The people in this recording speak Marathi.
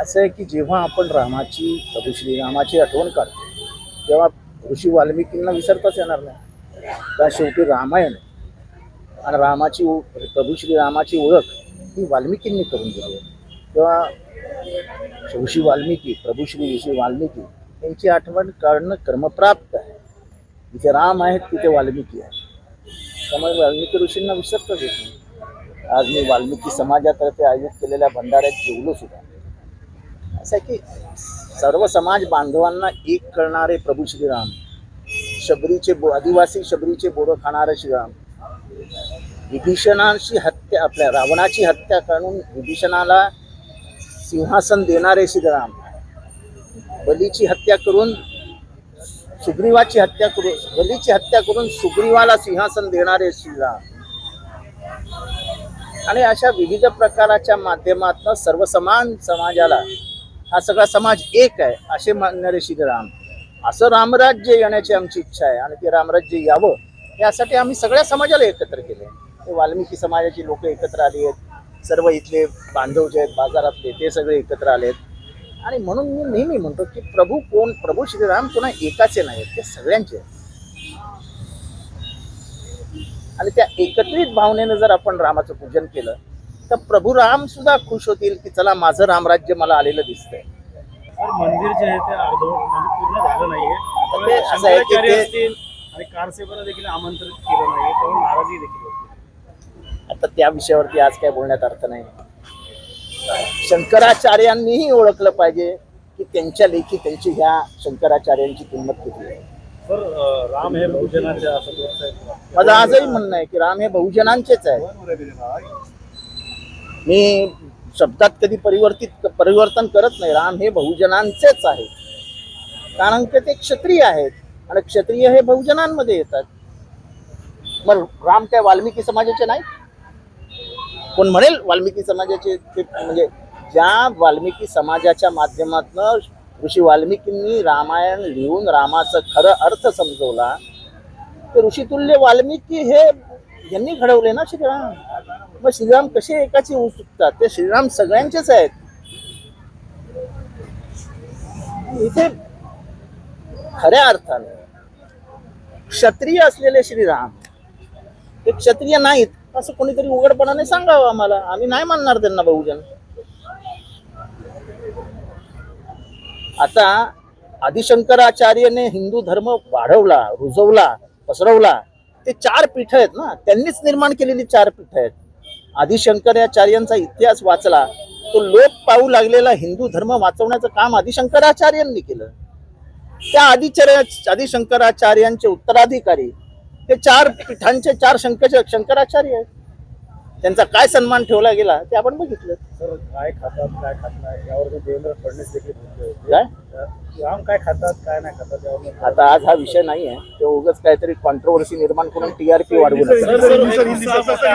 असं आहे की जेव्हा आपण रामाची प्रभू श्रीरामाची आठवण काढतो तेव्हा ऋषी वाल्मिकींना विसरताच येणार नाही. कारण शेवटी रामायण आणि रामाची प्रभू श्रीरामाची ओळख ही वाल्मिकींनी करून दिली आहे. तेव्हा ऋषी वाल्मिकी प्रभू श्री ऋषी वाल्मिकी यांची आठवण काढणं कर्मप्राप्त आहे. जिथे राम आहेत तिथे वाल्मिकी आहे. त्यामुळे वाल्मिकी ऋषींना विसरताच येत नाही. आज मी वाल्मिकी समाजातर्फे आयोजित केलेल्या भंडाऱ्यात जेवलो सुद्धा. असं आहे की सर्व समाज बांधवांना एक करणारे प्रभू श्रीराम शबरीचे बो आदिवासी शबरीचे बोरं खाणारे श्रीराम. विभीषणांची हत्या आपल्या रावणाची हत्या करून विभीषणाला सिंहासन देणारे श्रीराम. बलीची हत्या करून सुग्रीवाची हत्या करून बलीची हत्या करून सुग्रीवाला सिंहासन देणारे श्रीराम. आणि अशा विविध प्रकाराच्या माध्यमातून सर्वसमान समाजाला हा सगळा समाज एक आहे असे मानणारे श्रीराम असं रामराज्य येण्याची आमची इच्छा आहे आणि ते रामराज्य यावं यासाठी आम्ही सगळ्या समाजाला एकत्र केले ते वाल्मिकी समाजाची लोक एकत्र आली आहेत सर्व इथले बांधव जे आहेत बाजारातले ते सगळे एकत्र आलेत. आणि म्हणून मी नेहमी म्हणतो की प्रभू कोण प्रभू श्रीराम कोणा एकाचे नाही ते सगळ्यांचे आहेत. आणि त्या एकत्रित भावनेनं जर आपण रामाचं पूजन केलं तर प्रभू राम सुद्धा खुश होतील की चला माझं रामराज्य मला आलेलं दिसतंय. मंदिर जे आहे ते अर्धवट म्हणजे पूर्ण झालं नाहीये. असं आहे की ते- आणि कारसेवाला देखील आमंत्रित केलं नाहीये त्यामुळे नाराजी देखील होती. आता त्या विषयावरती आज काय बोलण्यात अर्थ नाही. शंकराचार्यांनीही ओळखलं पाहिजे की त्यांच्या लेखी त्यांची ह्या शंकराचार्यांची किंमत किती आहे. राम हे बहुजनाचे माझं आजही म्हणणं आहे की राम हे बहुजनांचेच आहे. मी शब्दात कधी परिवर्तित परिवर्तन करत नाही. राम हे बहुजनांचेच आहे कारण की ते क्षत्रिय आहेत. आणि क्षत्रिय हे बहुजनांमध्ये येतात. मग राम काय वाल्मिकी समाजाचे नाही कोण म्हणेल वाल्मिकी समाजाचे ते? म्हणजे ज्या वाल्मिकी समाजाच्या माध्यमातून ऋषी वाल्मिकींनी रामायण लिहून रामाचं खरं अर्थ समजवला ते ऋषितुल्य वाल्मिकी हे यांनी घडवले ना श्रीराम? मग श्रीराम कसे एकाचे होऊ शकतात? ते श्रीराम सगळ्यांचेच आहेत. इथे खऱ्या अर्थाने क्षत्रिय असलेले श्रीराम ते क्षत्रिय नाहीत. असं कोणीतरी उघडपणाने सांगावं आम्हाला. आम्ही नाही मानणार त्यांना बहुजन. आता आदिशंकराचार्यने हिंदू धर्म वाढवला रुजवला पसरवला. ते चार पीठ आहेत ना? त्यांनीच निर्माण केलेली चार पीठ आहेत. आदिशंकराचार्यांचा इतिहास वाचला तो लोप पाहू लागलेला हिंदू धर्म वाचवण्याचं काम आदिशंकराचार्यांनी केलं. त्या आदिचर्या आदिशंकराचार्यांचे उत्तराधिकारी हे चार पीठांचे चार शंकर शंकराचार्य आहेत. त्यांचा काय सन्मान ठेवला गेला ते आपण बघितलं तर काय खातात काय खात नाही यावर देवेंद्र फडणवीस देखील बोलले. काय राम काय खातात काय नाही खातात यावर आता आज हा विषय नाही आहे ते उगाच काहीतरी कॉन्ट्रोवर्सी निर्माण करून टीआरपी वाढवू नका सर, सर,